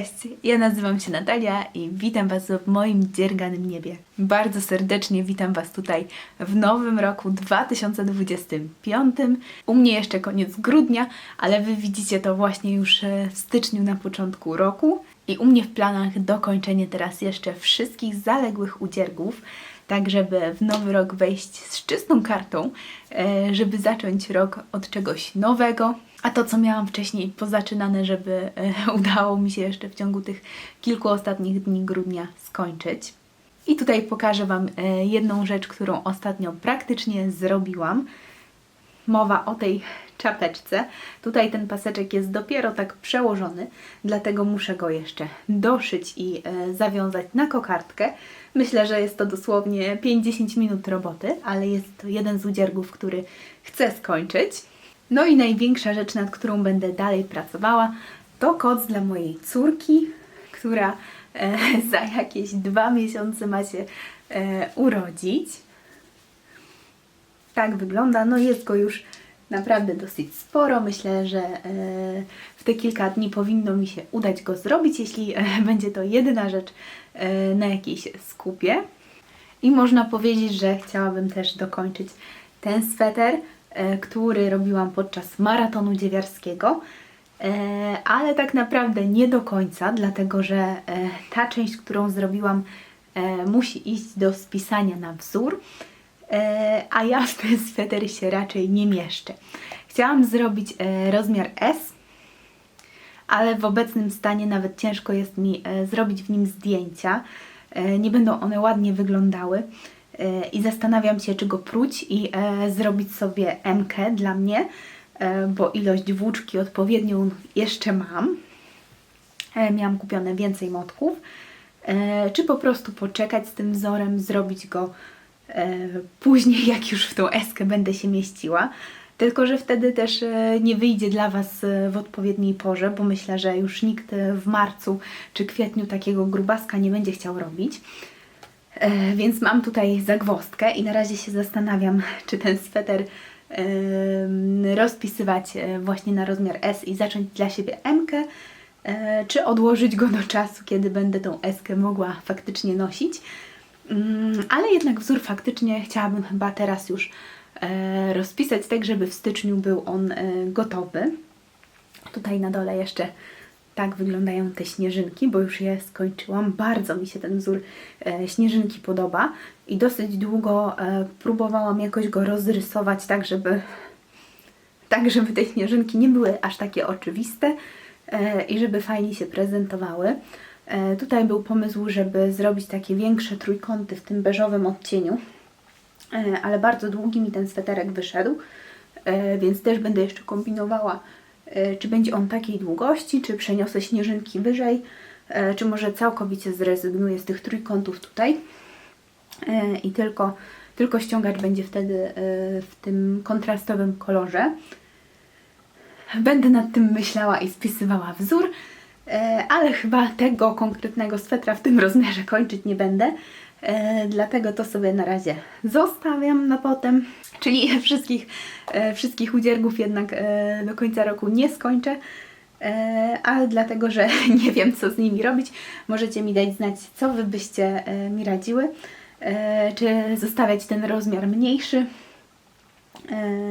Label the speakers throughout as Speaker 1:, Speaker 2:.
Speaker 1: Cześć! Ja nazywam się Natalia i witam Was w moim dzierganym niebie. Bardzo serdecznie witam Was tutaj w nowym roku 2025. U mnie jeszcze koniec grudnia, ale Wy widzicie to właśnie już e, w styczniu na początku roku. I u mnie w planach dokończenie teraz jeszcze wszystkich zaległych udziergów, tak żeby w nowy rok wejść z czystą kartą, e, żeby zacząć rok od czegoś nowego. A to, co miałam wcześniej pozaczynane, żeby e, udało mi się jeszcze w ciągu tych kilku ostatnich dni grudnia skończyć. I tutaj pokażę Wam e, jedną rzecz, którą ostatnio praktycznie zrobiłam. Mowa o tej czapeczce. Tutaj ten paseczek jest dopiero tak przełożony, dlatego muszę go jeszcze doszyć i e, zawiązać na kokardkę. Myślę, że jest to dosłownie 5-10 minut roboty, ale jest to jeden z udziergów, który chcę skończyć. No i największa rzecz, nad którą będę dalej pracowała, to koc dla mojej córki, która e, za jakieś dwa miesiące ma się e, urodzić. Tak wygląda. No jest go już naprawdę dosyć sporo. Myślę, że e, w te kilka dni powinno mi się udać go zrobić, jeśli e, będzie to jedyna rzecz e, na jakiej się skupię. I można powiedzieć, że chciałabym też dokończyć ten sweter, który robiłam podczas maratonu dziewiarskiego. E, ale tak naprawdę nie do końca, dlatego że e, ta część, którą zrobiłam, e, musi iść do spisania na wzór, e, a ja w ten sweter się raczej nie mieszczę. Chciałam zrobić e, rozmiar S, ale w obecnym stanie nawet ciężko jest mi e, zrobić w nim zdjęcia. E, nie będą one ładnie wyglądały e, i zastanawiam się, czy go próć i e, zrobić sobie MK dla mnie, e, bo ilość włóczki odpowiednią jeszcze mam. E, miałam kupione więcej motków. Czy po prostu poczekać z tym wzorem, zrobić go później, jak już w tą eskę będę się mieściła. Tylko, że wtedy też nie wyjdzie dla Was w odpowiedniej porze, bo myślę, że już nikt w marcu czy kwietniu takiego grubaska nie będzie chciał robić. E, więc mam tutaj zagwozdkę i na razie się zastanawiam, czy ten sweter rozpisywać e, właśnie na rozmiar S i zacząć dla siebie M, e, czy odłożyć go do czasu, kiedy będę tą S mogła faktycznie nosić. Mm, Ale jednak wzór faktycznie chciałabym chyba teraz już rozpisać tak, żeby w styczniu był on gotowy. Tutaj na dole jeszcze tak wyglądają te śnieżynki, bo już je skończyłam. Bardzo mi się ten wzór e, śnieżynki podoba i dosyć długo e, próbowałam jakoś go rozrysować tak, żeby tak, żeby te śnieżynki nie były aż takie oczywiste e, i żeby fajnie się prezentowały. Tutaj był pomysł, żeby zrobić takie większe trójkąty w tym beżowym odcieniu, ale bardzo długi mi ten sweterek wyszedł, więc też będę jeszcze kombinowała, czy będzie on takiej długości, czy przeniosę śnieżynki wyżej, e, czy może całkowicie zrezygnuję z tych trójkątów tutaj e, i tylko, tylko ściągacz będzie wtedy e, w tym kontrastowym kolorze. Będę nad tym myślała i spisywała wzór, e, ale chyba tego konkretnego swetra w tym rozmiarze kończyć nie będę. E, Dlatego to sobie na razie zostawiam na potem. Czyli wszystkich, e, wszystkich udziergów jednak e, do końca roku nie skończę. Ale dlatego, że nie wiem co z nimi robić, możecie mi dać znać, co Wy byście mi radziły. Czy zostawiać ten rozmiar mniejszy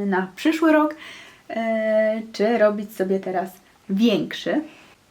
Speaker 1: na przyszły rok, czy robić sobie teraz większy.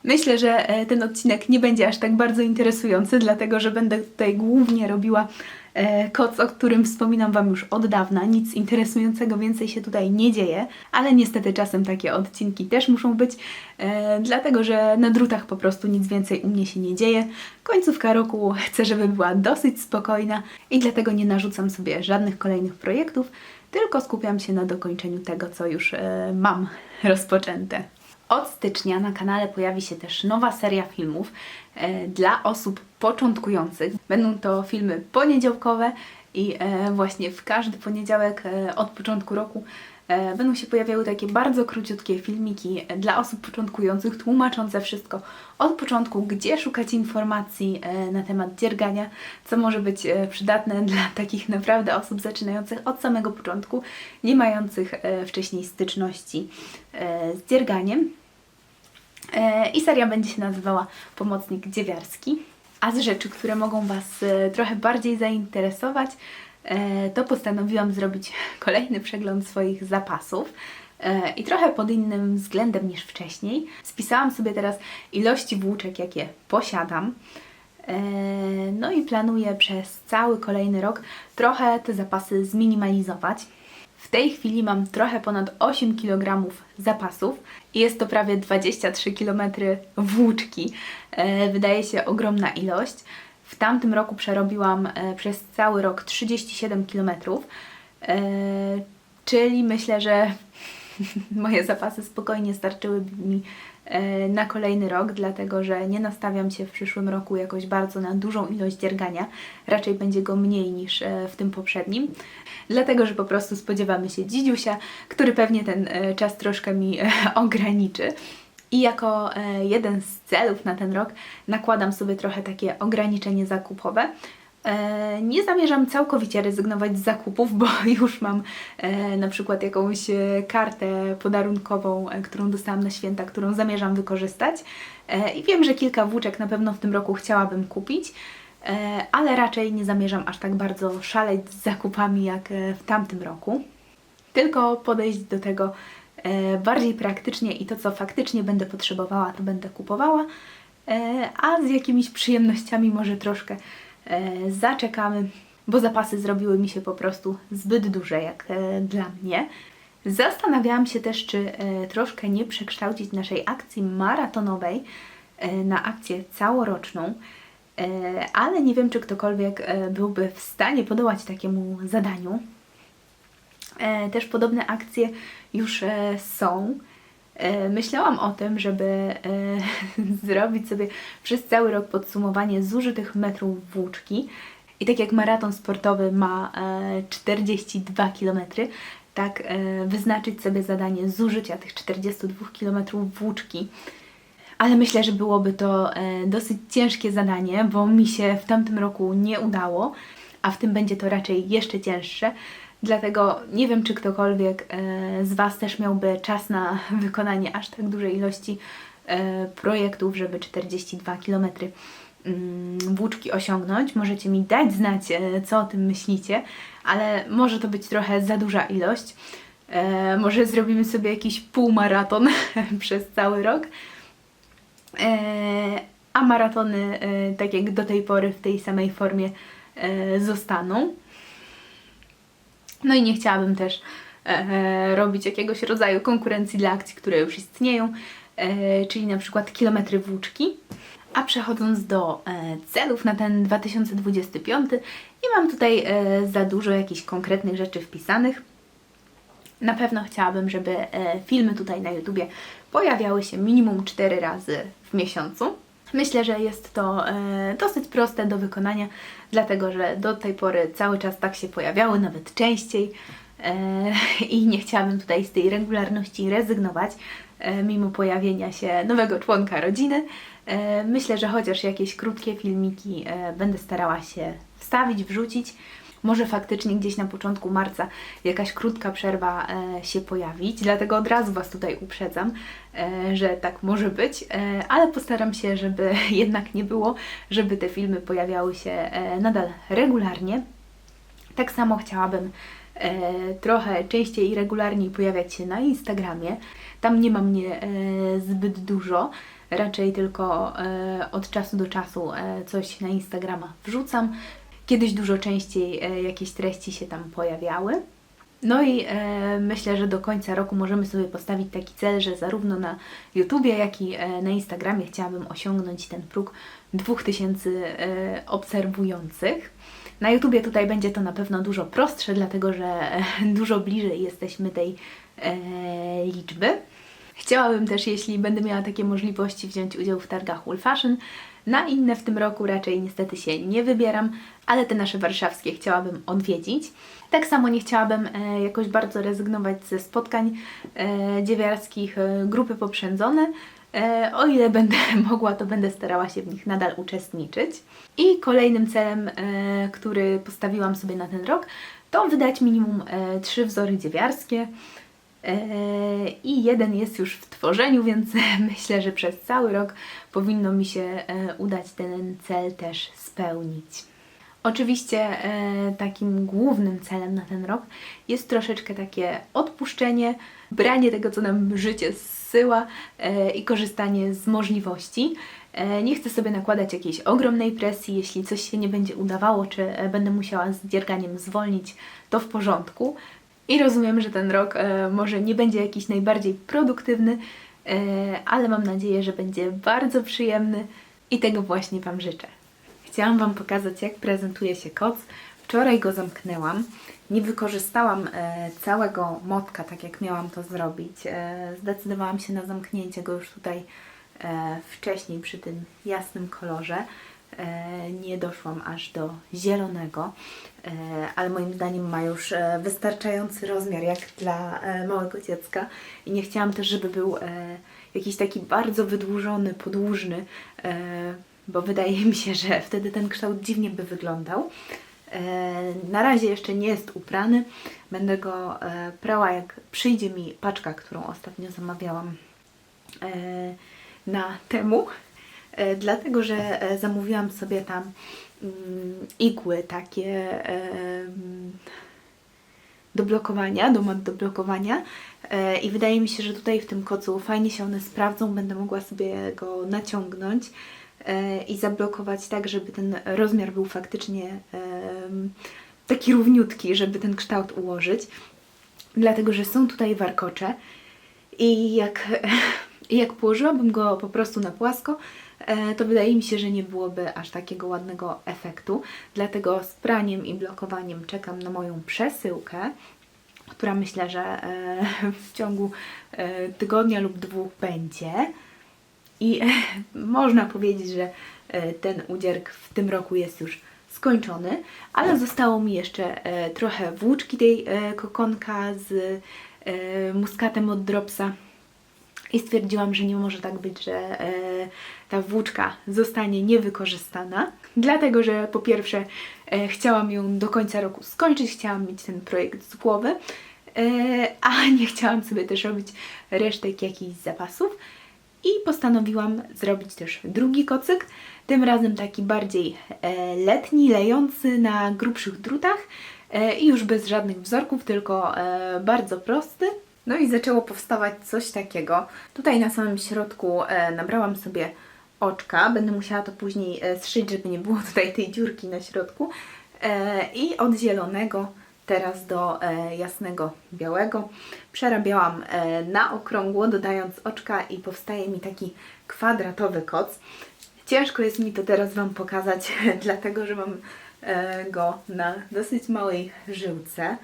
Speaker 1: Myślę, że e, ten odcinek nie będzie aż tak bardzo interesujący, dlatego że będę tutaj głównie robiła e, koc, o którym wspominam Wam już od dawna. Nic interesującego więcej się tutaj nie dzieje, ale niestety czasem takie odcinki też muszą być, e, dlatego że na drutach po prostu nic więcej u mnie się nie dzieje. Końcówka roku chcę, żeby była dosyć spokojna i dlatego nie narzucam sobie żadnych kolejnych projektów, tylko skupiam się na dokończeniu tego, co już mam rozpoczęte. Od stycznia na kanale pojawi się też nowa seria filmów e, dla osób początkujących. Będą to filmy poniedziałkowe i e, właśnie w każdy poniedziałek e, od początku roku będą się pojawiały takie bardzo króciutkie filmiki e, dla osób początkujących, tłumaczące wszystko od początku, gdzie szukać informacji e, na temat dziergania, co może być e, przydatne dla takich naprawdę osób zaczynających od samego początku, nie mających e, wcześniej styczności e, z dzierganiem. E, I seria będzie się nazywała Pomocnik Dziewiarski. A z rzeczy, które mogą Was e, trochę bardziej zainteresować, e, to postanowiłam zrobić kolejny przegląd swoich zapasów. E, I trochę pod innym względem niż wcześniej. Spisałam sobie teraz ilości włóczek, jakie posiadam. E, No i planuję przez cały kolejny rok trochę te zapasy zminimalizować. W tej chwili mam trochę ponad 8 kg zapasów i jest to prawie 23 km włóczki. E, Wydaje się ogromna ilość. W tamtym roku przerobiłam e, przez cały rok 37 km, e, czyli myślę, że moje zapasy spokojnie starczyłyby mi e, na kolejny rok, dlatego że nie nastawiam się w przyszłym roku jakoś bardzo na dużą ilość dziergania. Raczej będzie go mniej niż w tym poprzednim. Dlatego, że po prostu spodziewamy się dzidziusia, który pewnie ten czas troszkę mi ograniczy. I jako e, jeden z celów na ten rok nakładam sobie trochę takie ograniczenie zakupowe. E, Nie zamierzam całkowicie rezygnować z zakupów, bo już mam e, na przykład jakąś kartę podarunkową, którą dostałam na święta, którą zamierzam wykorzystać. I wiem, że kilka włóczek na pewno w tym roku chciałabym kupić, ale raczej nie zamierzam aż tak bardzo szaleć z zakupami jak w tamtym roku. Tylko podejść do tego bardziej praktycznie i to, co faktycznie będę potrzebowała, to będę kupowała, e, a z jakimiś przyjemnościami może troszkę e, zaczekamy, bo zapasy zrobiły mi się po prostu zbyt duże jak e, dla mnie. Zastanawiałam się też, czy e, troszkę nie przekształcić naszej akcji maratonowej e, na akcję całoroczną, e, ale nie wiem, czy ktokolwiek e, byłby w stanie podołać takiemu zadaniu. E, Też podobne akcje już e, są. E, Myślałam o tym, żeby zrobić sobie przez cały rok podsumowanie zużytych metrów włóczki. I tak jak maraton sportowy ma e, 42 km, tak wyznaczyć sobie zadanie zużycia tych 42 km włóczki. Ale myślę, że byłoby to dosyć ciężkie zadanie, bo mi się w tamtym roku nie udało, a w tym będzie to raczej jeszcze cięższe. Dlatego nie wiem, czy ktokolwiek e, z Was też miałby czas na wykonanie aż tak dużej ilości e, projektów, żeby 42 km mm, włóczki osiągnąć. Możecie mi dać znać, e, co o tym myślicie, ale może to być trochę za duża ilość. Może zrobimy sobie jakiś półmaraton przez cały rok. A maratony, tak jak do tej pory, w tej samej formie zostaną. No i nie chciałabym też e, robić jakiegoś rodzaju konkurencji dla akcji, które już istnieją, e, czyli na przykład kilometry włóczki. A przechodząc do e, celów na ten 2025, nie mam tutaj e, za dużo jakichś konkretnych rzeczy wpisanych. Na pewno chciałabym, żeby e, filmy tutaj na YouTubie pojawiały się minimum 4 razy w miesiącu. Myślę, że jest to e, dosyć proste do wykonania, dlatego że do tej pory cały czas tak się pojawiały, nawet częściej. E, I nie chciałabym tutaj z tej regularności rezygnować, e, mimo pojawienia się nowego członka rodziny. Myślę, że chociaż jakieś krótkie filmiki będę starała się wstawić, wrzucić. Może faktycznie gdzieś na początku marca jakaś krótka przerwa e, się pojawić, dlatego od razu Was tutaj uprzedzam, e, że tak może być, e, ale postaram się, żeby jednak nie było, żeby te filmy pojawiały się nadal regularnie. Tak samo chciałabym trochę częściej i regularniej pojawiać się na Instagramie. Tam nie ma mnie zbyt dużo, raczej tylko od czasu do czasu coś na Instagrama wrzucam. Kiedyś dużo częściej e, jakieś treści się tam pojawiały. No i e, myślę, że do końca roku możemy sobie postawić taki cel, że zarówno na YouTubie, jak i e, na Instagramie chciałabym osiągnąć ten próg 2000 e, obserwujących. Na YouTubie tutaj będzie to na pewno dużo prostsze, dlatego że e, dużo bliżej jesteśmy tej e, liczby. Chciałabym też, jeśli będę miała takie możliwości, wziąć udział w targach Wool Fashion. Na inne w tym roku raczej niestety się nie wybieram, ale te nasze warszawskie chciałabym odwiedzić. Tak samo nie chciałabym e, jakoś bardzo rezygnować ze spotkań e, dziewiarskich e, grupy poprzędzone. O ile będę mogła, to będę starała się w nich nadal uczestniczyć. I kolejnym celem, który postawiłam sobie na ten rok, to wydać minimum trzy wzory dziewiarskie. E, I jeden jest już w tworzeniu, więc myślę, że przez cały rok powinno mi się e, udać ten cel też spełnić. Oczywiście e, takim głównym celem na ten rok jest troszeczkę takie odpuszczenie, branie tego, co nam życie zsyła i korzystanie z możliwości. Nie chcę sobie nakładać jakiejś ogromnej presji, jeśli coś się nie będzie udawało, czy będę musiała z dzierganiem zwolnić, to w porządku. I rozumiem, że ten rok e, może nie będzie jakiś najbardziej produktywny, e, ale mam nadzieję, że będzie bardzo przyjemny i tego właśnie Wam życzę. Chciałam Wam pokazać, jak prezentuje się koc. Wczoraj go zamknęłam. Nie wykorzystałam e, całego motka, tak jak miałam to zrobić. E, zdecydowałam się na zamknięcie go już tutaj e, wcześniej przy tym jasnym kolorze. E, nie doszłam aż do zielonego, e, ale moim zdaniem ma już e, wystarczający rozmiar jak dla małego dziecka i nie chciałam też, żeby był jakiś taki bardzo wydłużony, podłużny, bo wydaje mi się, że wtedy ten kształt dziwnie by wyglądał. Na razie jeszcze nie jest uprany. Będę go prała, jak przyjdzie mi paczka, którą ostatnio zamawiałam na temu. E, Dlatego, że e, zamówiłam sobie tam mm, igły takie e, mm, do blokowania, do mat do blokowania. I wydaje mi się, że tutaj w tym kocu fajnie się one sprawdzą, będę mogła sobie go naciągnąć i zablokować tak, żeby ten rozmiar był faktycznie taki równiutki, żeby ten kształt ułożyć, dlatego, że są tutaj warkocze i jak, jak położyłabym go po prostu na płasko, to wydaje mi się, że nie byłoby aż takiego ładnego efektu. Dlatego z praniem i blokowaniem czekam na moją przesyłkę, która myślę, że e, w ciągu e, tygodnia lub dwóch będzie. I można powiedzieć, że e, ten udzierk w tym roku jest już skończony, ale zostało mi jeszcze e, trochę włóczki tej e, kokonka z e, muskatem od Dropsa. I stwierdziłam, że nie może tak być, że e, ta włóczka zostanie niewykorzystana, dlatego że po pierwsze e, chciałam ją do końca roku skończyć, chciałam mieć ten projekt z głowy, e, a nie chciałam sobie też robić resztek jakichś zapasów. I postanowiłam zrobić też drugi kocyk, tym razem taki bardziej e, letni, lejący na grubszych drutach e, i już bez żadnych wzorków, tylko e, bardzo prosty. No i zaczęło powstawać coś takiego. Tutaj na samym środku e, nabrałam sobie oczka, będę musiała to później e, zszyć, żeby nie było tutaj tej dziurki na środku. E, I od zielonego teraz do e, jasnego białego. Przerabiałam na okrągło, dodając oczka i powstaje mi taki kwadratowy koc. Ciężko jest mi to teraz Wam pokazać, dlatego że mam go na dosyć małej żyłce.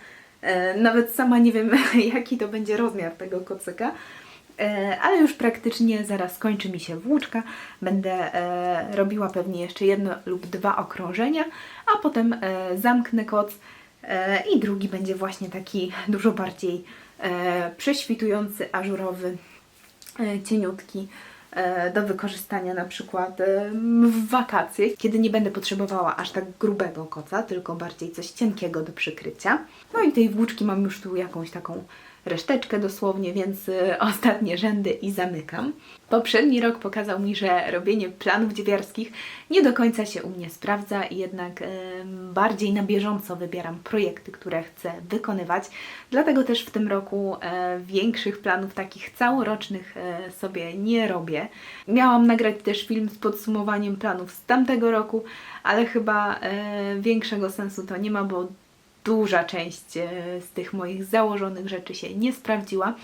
Speaker 1: Nawet sama nie wiem, jaki to będzie rozmiar tego kocyka. E, Ale już praktycznie zaraz kończy mi się włóczka. Będę e, robiła pewnie jeszcze jedno lub dwa okrążenia, a potem e, zamknę koc i drugi będzie właśnie taki dużo bardziej prześwitujący, ażurowy, cieniutki do wykorzystania na przykład w wakacje, kiedy nie będę potrzebowała aż tak grubego koca, tylko bardziej coś cienkiego do przykrycia. No i tej włóczki mam już tu jakąś taką reszteczkę dosłownie, więc e, ostatnie rzędy i zamykam. Poprzedni rok pokazał mi, że robienie planów dziewiarskich nie do końca się u mnie sprawdza i jednak em, bardziej na bieżąco wybieram projekty, które chcę wykonywać. Dlatego też w tym roku e, większych planów takich całorocznych sobie nie robię. Miałam nagrać też film z podsumowaniem planów z tamtego roku, ale chyba większego sensu to nie ma, bo duża część e, z tych moich założonych rzeczy się nie sprawdziła.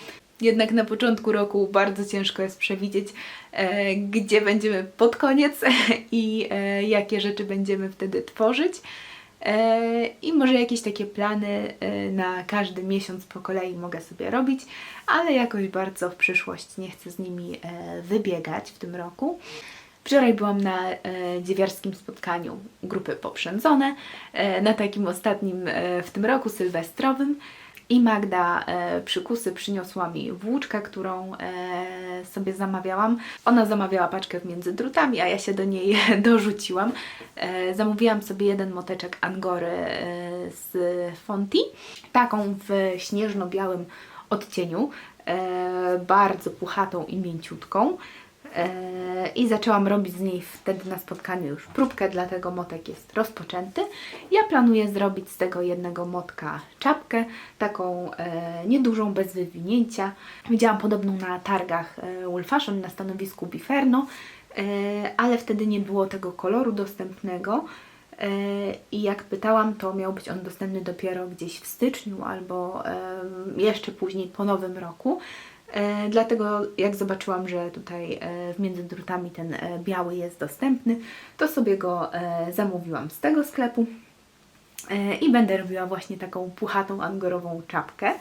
Speaker 1: Jednak na początku roku bardzo ciężko jest przewidzieć, e, gdzie będziemy pod koniec i e, jakie rzeczy będziemy wtedy tworzyć. E, I może jakieś takie plany e, na każdy miesiąc po kolei mogę sobie robić, ale jakoś bardzo w przyszłość nie chcę z nimi e, wybiegać w tym roku. Wczoraj byłam na e, dziewiarskim spotkaniu grupy Poprzędzone, e, na takim ostatnim e, w tym roku sylwestrowym. I Magda e, przykusy przyniosła mi włóczkę, którą e, sobie zamawiałam. Ona zamawiała paczkę między drutami, a ja się do niej dorzuciłam. E, zamówiłam sobie jeden moteczek Angory e, z Fonti, taką w śnieżno-białym odcieniu, e, bardzo puchatą i mięciutką. E, I zaczęłam robić z niej wtedy na spotkaniu już próbkę, dlatego motek jest rozpoczęty. Ja planuję zrobić z tego jednego motka czapkę, taką e, niedużą, bez wywinięcia. Widziałam podobną na targach e, Wool Fashion na stanowisku Biferno, e, ale wtedy nie było tego koloru dostępnego. E, I jak pytałam, to miał być on dostępny dopiero gdzieś w styczniu albo em, jeszcze później po nowym roku. E, dlatego jak zobaczyłam, że tutaj e, między drutami ten e, biały jest dostępny, to sobie go zamówiłam z tego sklepu i będę robiła właśnie taką puchatą angorową czapkę.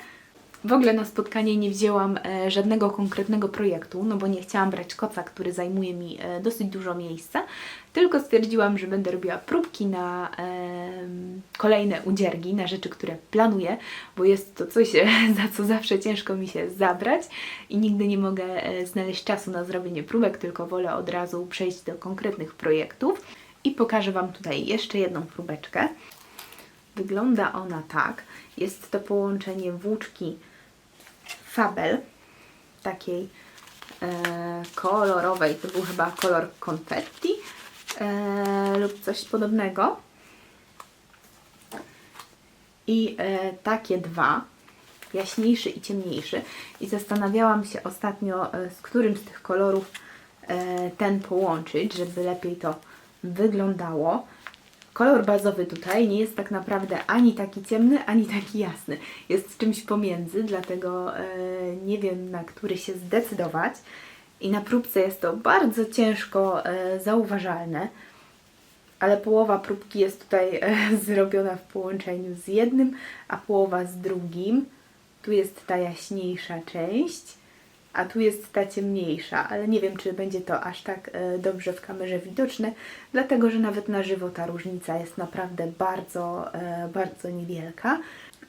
Speaker 1: W ogóle na spotkanie nie wzięłam e, żadnego konkretnego projektu, no bo nie chciałam brać koca, który zajmuje mi e, dosyć dużo miejsca, tylko stwierdziłam, że będę robiła próbki na kolejne udziergi, na rzeczy, które planuję, bo jest to coś, e, za co zawsze ciężko mi się zabrać i nigdy nie mogę znaleźć czasu na zrobienie próbek, tylko wolę od razu przejść do konkretnych projektów. I pokażę Wam tutaj jeszcze jedną próbeczkę. Wygląda ona tak. Jest to połączenie włóczki Fabel, takiej e, kolorowej, to był chyba kolor konfetti e, lub coś podobnego. I e, takie dwa, jaśniejszy i ciemniejszy. I zastanawiałam się ostatnio, e, z którym z tych kolorów e, ten połączyć, żeby lepiej to wyglądało. Kolor bazowy tutaj nie jest tak naprawdę ani taki ciemny, ani taki jasny. Jest czymś pomiędzy, dlatego e, nie wiem na który się zdecydować. I na próbce jest to bardzo ciężko e, zauważalne, ale połowa próbki jest tutaj e, zrobiona w połączeniu z jednym, a połowa z drugim. Tu jest ta jaśniejsza część, a tu jest ta ciemniejsza, ale nie wiem, czy będzie to aż tak e, dobrze w kamerze widoczne, dlatego że nawet na żywo ta różnica jest naprawdę bardzo, e, bardzo niewielka.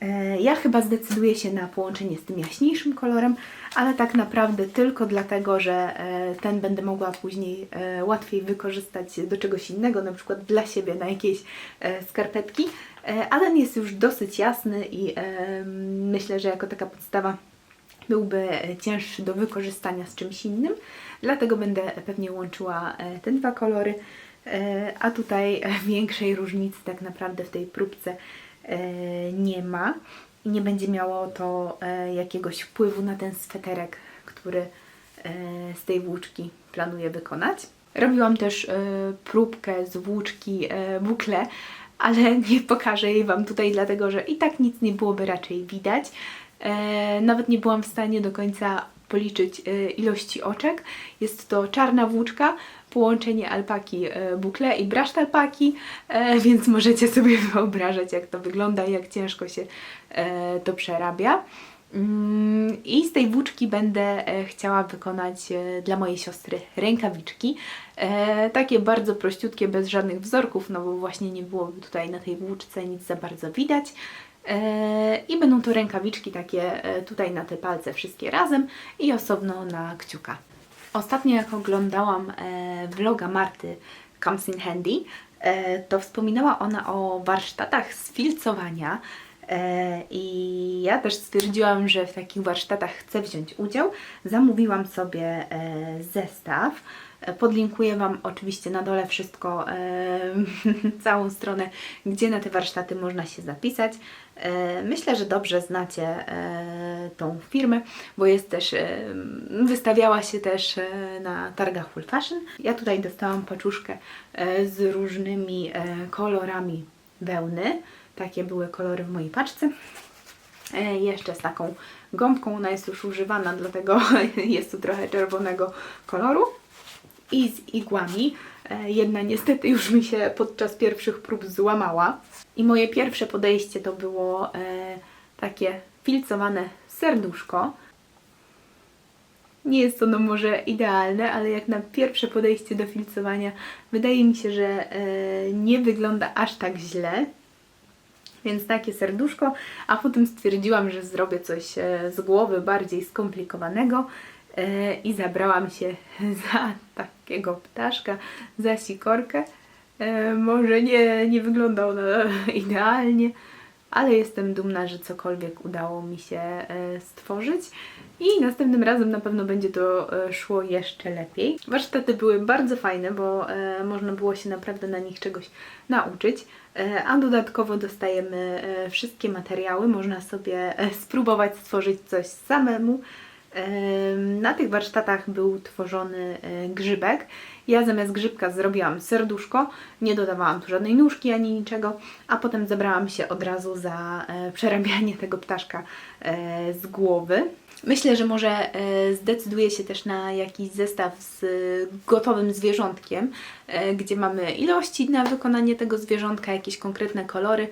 Speaker 1: E, Ja chyba zdecyduję się na połączenie z tym jaśniejszym kolorem, ale tak naprawdę tylko dlatego, że ten będę mogła później łatwiej wykorzystać do czegoś innego, na przykład dla siebie na jakieś skarpetki. A ten jest już dosyć jasny i myślę, że jako taka podstawa byłby cięższy do wykorzystania z czymś innym, dlatego będę pewnie łączyła e, te dwa kolory, e, a tutaj e, większej różnicy tak naprawdę w tej próbce e, nie ma i nie będzie miało to e, jakiegoś wpływu na ten sweterek, który e, z tej włóczki planuję wykonać. Robiłam też e, próbkę z włóczki e, bukle, ale nie pokażę jej Wam tutaj, dlatego że i tak nic nie byłoby raczej widać. E, nawet nie byłam w stanie do końca policzyć e, ilości oczek. Jest to czarna włóczka, połączenie alpaki e, bukle i braszt alpaki, więc możecie sobie wyobrażać jak to wygląda i jak ciężko się to przerabia. Mm, I z tej włóczki będę chciała wykonać dla mojej siostry rękawiczki. Takie bardzo prościutkie, bez żadnych wzorków, no bo właśnie nie byłoby tutaj na tej włóczce nic za bardzo widać. E, I będą to rękawiczki takie e, tutaj na te palce wszystkie razem i osobno na kciuka. Ostatnio jak oglądałam e, vloga Marty Comes in Handy, to wspominała ona o warsztatach z filcowania i ja też stwierdziłam, że w takich warsztatach chcę wziąć udział. Zamówiłam sobie zestaw. Podlinkuję Wam oczywiście na dole wszystko, e, całą stronę, gdzie na te warsztaty można się zapisać. E, Myślę, że dobrze znacie e, tą firmę, bo jest też, wystawiała się też na targach Full Fashion. Ja tutaj dostałam paczuszkę z różnymi kolorami wełny. Takie były kolory w mojej paczce. Jeszcze z taką gąbką, ona jest już używana, dlatego jest tu trochę czerwonego koloru. I z igłami. E, Jedna niestety już mi się podczas pierwszych prób złamała. I moje pierwsze podejście to było e, takie filcowane serduszko. Nie jest ono może idealne, ale jak na pierwsze podejście do filcowania wydaje mi się, że e, nie wygląda aż tak źle. Więc takie serduszko, a potem stwierdziłam, że zrobię coś z głowy bardziej skomplikowanego i zabrałam się za takiego ptaszka, za sikorkę. E, Może nie, nie wygląda ona idealnie, ale jestem dumna, że cokolwiek udało mi się e, stworzyć i następnym razem na pewno będzie to e, szło jeszcze lepiej. Warsztaty były bardzo fajne, bo e, można było się naprawdę na nich czegoś nauczyć, e, a dodatkowo dostajemy e, wszystkie materiały, można sobie e, spróbować stworzyć coś samemu. Na tych warsztatach był tworzony e, grzybek. Ja zamiast grzybka zrobiłam serduszko, nie dodawałam tu żadnej nóżki ani niczego, a potem zabrałam się od razu za e, przerabianie tego ptaszka e, z głowy. Myślę, że może zdecyduję się też na jakiś zestaw z gotowym zwierzątkiem, gdzie mamy ilości na wykonanie tego zwierzątka, jakieś konkretne kolory.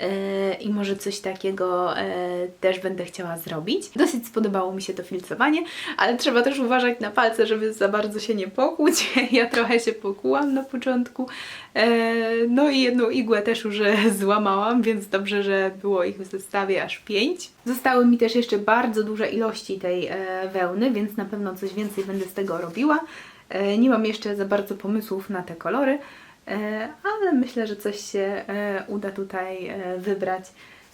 Speaker 1: E, i może coś takiego e, też będę chciała zrobić. Dosyć spodobało mi się to filcowanie, ale trzeba też uważać na palce, żeby za bardzo się nie pokłuć. Ja trochę się pokułam na początku, e, no i jedną igłę też już złamałam, więc dobrze, że było ich w zestawie aż pięć. Zostały mi też jeszcze bardzo duże ilości tej wełny, więc na pewno coś więcej będę z tego robiła. Nie mam jeszcze za bardzo pomysłów na te kolory, ale myślę, że coś się e, uda tutaj e, wybrać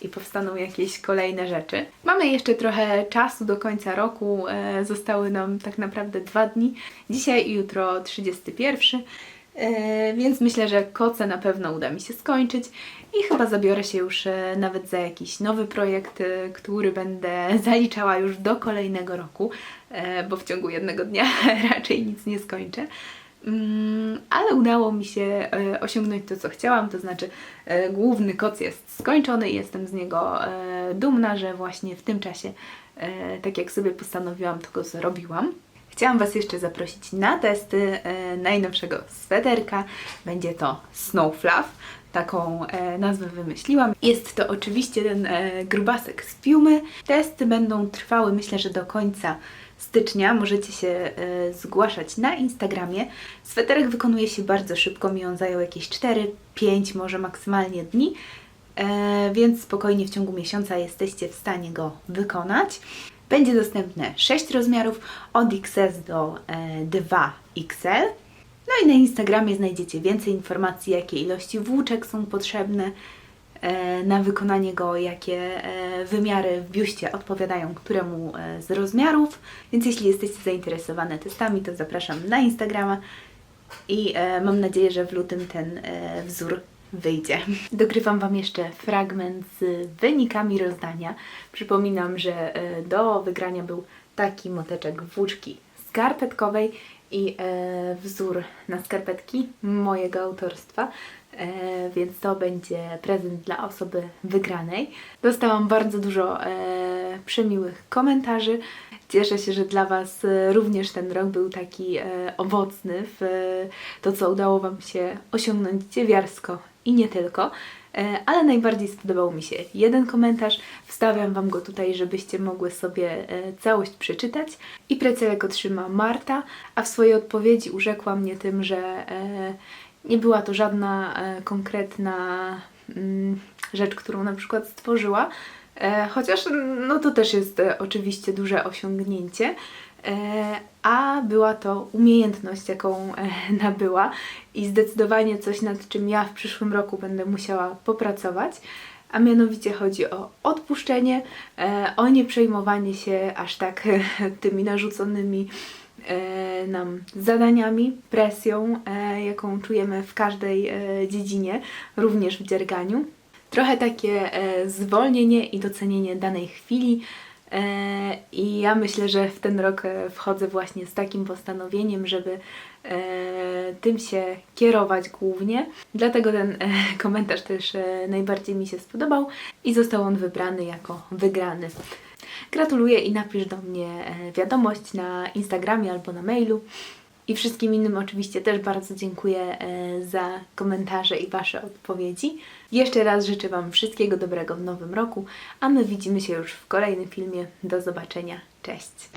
Speaker 1: i powstaną jakieś kolejne rzeczy. Mamy jeszcze trochę czasu do końca roku, e, zostały nam tak naprawdę dwa dni. Dzisiaj i jutro 31. E, Więc myślę, że koce na pewno uda mi się skończyć i chyba zabiorę się już e, nawet za jakiś nowy projekt, e, który będę zaliczała już do kolejnego roku, e, bo w ciągu jednego dnia raczej nic nie skończę. Mm, ale udało mi się e, osiągnąć to, co chciałam, to znaczy e, główny koc jest skończony i jestem z niego e, dumna, że właśnie w tym czasie, tak jak sobie postanowiłam, to go zrobiłam. Chciałam Was jeszcze zaprosić na testy najnowszego sweterka. Będzie to Snow Fluff. Taką nazwę wymyśliłam. Jest to oczywiście ten grubasek z piumy. Testy będą trwały myślę, że do końca stycznia. Możecie się e, zgłaszać na Instagramie. Sweterek wykonuje się bardzo szybko, mi on zajął jakieś 4-5 może maksymalnie dni. E, więc spokojnie w ciągu miesiąca jesteście w stanie go wykonać. Będzie dostępne 6 rozmiarów od XS do e, 2XL. No i na Instagramie znajdziecie więcej informacji, jakie ilości włóczek są potrzebne e, na wykonanie go, jakie e, wymiary w biuście odpowiadają któremu e, z rozmiarów. Więc jeśli jesteście zainteresowane testami, to zapraszam na Instagrama i e, mam nadzieję, że w lutym ten e, wzór wyjdzie. Dogrywam Wam jeszcze fragment z wynikami rozdania. Przypominam, że e, do wygrania był taki moteczek włóczki skarpetkowej i e, wzór na skarpetki mojego autorstwa, e, więc to będzie prezent dla osoby wygranej. Dostałam bardzo dużo e, przemiłych komentarzy. Cieszę się, że dla Was e, również ten rok był taki e, owocny w e, to, co udało Wam się osiągnąć dziewiarsko i nie tylko. E, Ale najbardziej spodobał mi się jeden komentarz. Wstawiam Wam go tutaj, żebyście mogły sobie e, całość przeczytać. I precelek otrzyma Marta, a w swojej odpowiedzi urzekła mnie tym, że e, nie była to żadna e, konkretna mm, rzecz, którą na przykład stworzyła, E, Chociaż no to też jest e, oczywiście duże osiągnięcie, e, a była to umiejętność, jaką e, nabyła i zdecydowanie coś, nad czym ja w przyszłym roku będę musiała popracować. A mianowicie chodzi o odpuszczenie, e, o nie przejmowanie się aż tak tymi narzuconymi nam zadaniami, presją, e, jaką czujemy w każdej e, dziedzinie, również w dzierganiu trochę takie e, zwolnienie i docenienie danej chwili. E, I ja myślę, że w ten rok e, wchodzę właśnie z takim postanowieniem, żeby e, tym się kierować głównie. Dlatego ten e, komentarz też e, najbardziej mi się spodobał i został on wybrany jako wygrany. Gratuluję i napisz do mnie e, wiadomość na Instagramie albo na mailu. I wszystkim innym oczywiście też bardzo dziękuję e, za komentarze i Wasze odpowiedzi. Jeszcze raz życzę Wam wszystkiego dobrego w nowym roku, a my widzimy się już w kolejnym filmie. Do zobaczenia. Cześć!